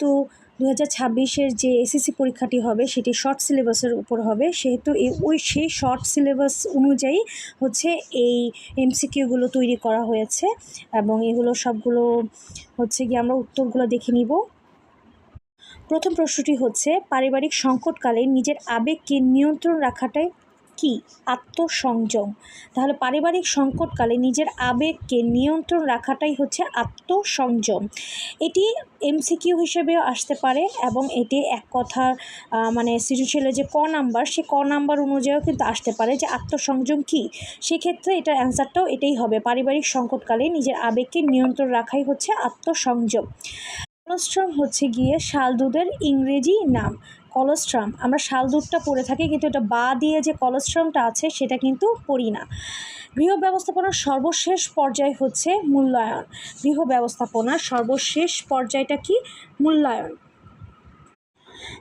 যেহেতু দু হাজার ছাব্বিশের যে এসএসসি পরীক্ষাটি হবে, সেটি শর্ট সিলেবাসের উপর হবে। সেহেতু এই ওই সেই শর্ট সিলেবাস অনুযায়ী হচ্ছে এই এমসিকিউগুলো তৈরি করা হয়েছে এবং এগুলো সবগুলো হচ্ছে গিয়ে আমরা উত্তরগুলো দেখে নিব। প্রথম প্রশ্নটি হচ্ছে, পারিবারিক সংকটকালে নিজের আবেগকে নিয়ন্ত্রণ রাখাটাই কি? আত্মসংযম। তাহলে পারিবারিক সংকটকালে নিজের আবেগকে নিয়ন্ত্রণ রাখাটাই হচ্ছে আত্মসংযম। এটি এমসিকিউ হিসেবেও আসতে পারে এবং এটি এক কথার মানে সৃজনশীলের যে ক নাম্বার, সে ক নাম্বার অনুযায়ীও কিন্তু আসতে পারে যে আত্মসংযম কী? সেক্ষেত্রে এটার অ্যান্সারটাও এটাই হবে। পারিবারিক সংকটকালে নিজের আবেগকে নিয়ন্ত্রণ রাখাই হচ্ছে আত্মসংযম। কলস্ট্রাম হচ্ছে গিয়ে শালদুধের ইংরেজি নাম। কলস্ট্রাম। আমরা শাল দুধটা পরে থাকি, কিন্তু এটা বা দিয়ে যে কলস্ট্রামটা আছে, সেটা কিন্তু পড়ি না। গৃহ ব্যবস্থাপনার সর্বশেষ পর্যায় হচ্ছে মূল্যায়ন। গৃহ ব্যবস্থাপনার সর্বশেষ পর্যায়টা কি? মূল্যায়ন।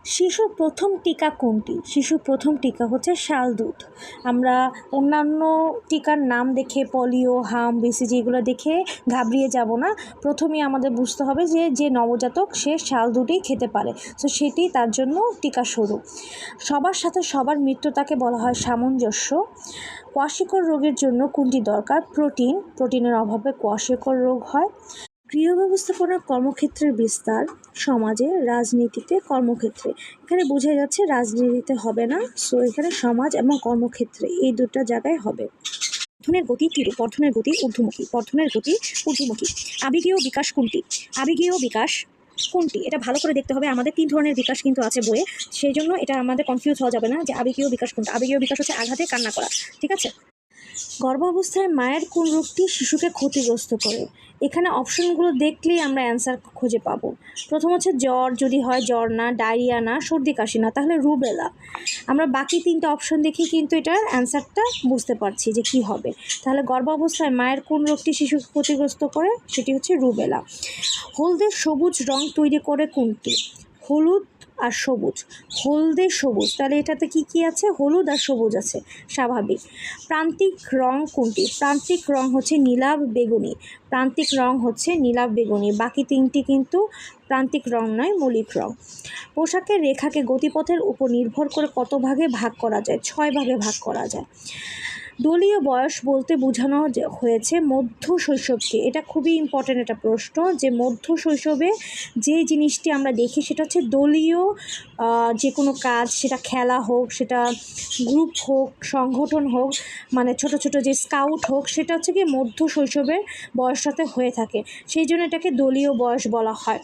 শিশুর প্রথম টিকা কোনটি? শিশুর প্রথম টিকা হচ্ছে শাল দুধ। আমরা অন্যান্য টিকার নাম দেখে, পলিও, হাম, বিসিজি এগুলো দেখে ঘাবড়িয়ে যাব না। প্রথমেই আমাদের বুঝতে হবে যে যে নবজাতক সে শালদুধই খেতে পারে। তো সেটি তার জন্য টিকা শুরু সবার সাথে সবার মৃত্যুতাকে বলা হয় সামঞ্জস্য। কোয়াশিকর রোগের জন্য কোনটি দরকার? প্রোটিন। প্রোটিনের অভাবে কোয়াশিকর রোগ হয়। গৃহ ব্যবস্থাপনার কর্মক্ষেত্রের বিস্তার, সমাজে, রাজনীতিতে কর্মক্ষেত্রে। এখানে বোঝা যাচ্ছে রাজনীতিতে হবে না সো এখানে সমাজ এবং কর্মক্ষেত্রে এই দুটো জায়গায় হবে। পঠনের গতি কিরূপ? পঠনের গতি ঊর্ধ্বমুখী। পঠনের গতি ঊর্ধ্বমুখী। আবেগীয় বিকাশ কোনটি? আবেগীয় বিকাশ কোনটি? এটা ভালো করে দেখতে হবে। আমাদের তিন ধরনের বিকাশ কিন্তু আছে বইয়ে। সেই জন্য এটা আমাদের কনফিউজ হওয়া যাবে না যে আবেগীয় বিকাশ কোনটা? আবেগীয় বিকাশ হচ্ছে আঘাতে কান্না করা, ঠিক আছে? গর্ভাবস্থায় মায়ের কোন রোগটি শিশুকে ক্ষতিগ্রস্ত করে? এখানে অপশনগুলো দেখলেই আমরা অ্যান্সার খুঁজে পাবো। প্রথম হচ্ছে জ্বর, যদি হয় জ্বর না, ডায়রিয়া না, সর্দি কাশি না, তাহলে রুবেলা। আমরা বাকি তিনটা অপশন দেখে কিন্তু এটার অ্যান্সারটা বুঝতে পারছি যে কি হবে। তাহলে গর্ভাবস্থায় মায়ের কোন রোগটি শিশুকে ক্ষতিগ্রস্ত করে? সেটি হচ্ছে রুবেলা। হলদে সবুজ রং তৈরি করে কোনটি? হলুদ আর সবুজ। হলদে সবুজ। তাহলে এটাতে কি কি আছে? হলুদ আর সবুজ আছে। স্বাভাবিক। প্রান্তিক রং কোনটি? প্রান্তিক রং হচ্ছে নীলাভ বেগুনি। প্রান্তিক রং হচ্ছে নীলাভ বেগুনি। বাকি তিনটি কিন্তু প্রান্তিক রং নয়, মৌলিক রং। পোশাকের রেখাকে গতিপথের উপর নির্ভর করে কত ভাগে ভাগ করা যায়? ছয় ভাগে ভাগ করা যায়। দলীয় বয়স বলতে বোঝানো হয়েছে মধ্য শৈশবকে। এটা খুবই ইম্পর্ট্যান্ট একটা প্রশ্ন যে মধ্য শৈশবে যে জিনিসটি আমরা দেখি সেটা হচ্ছে দলীয় যে কোনো কাজ, সেটা খেলা হোক, সেটা গ্রুপ হোক, সংগঠন হোক মানে ছোট ছোট যে স্কাউট হোক, সেটা হচ্ছে কি মধ্য শৈশবের বয়সটাতে হয়ে থাকে। সেই জন্য এটাকে দলীয় বয়স বলা হয়।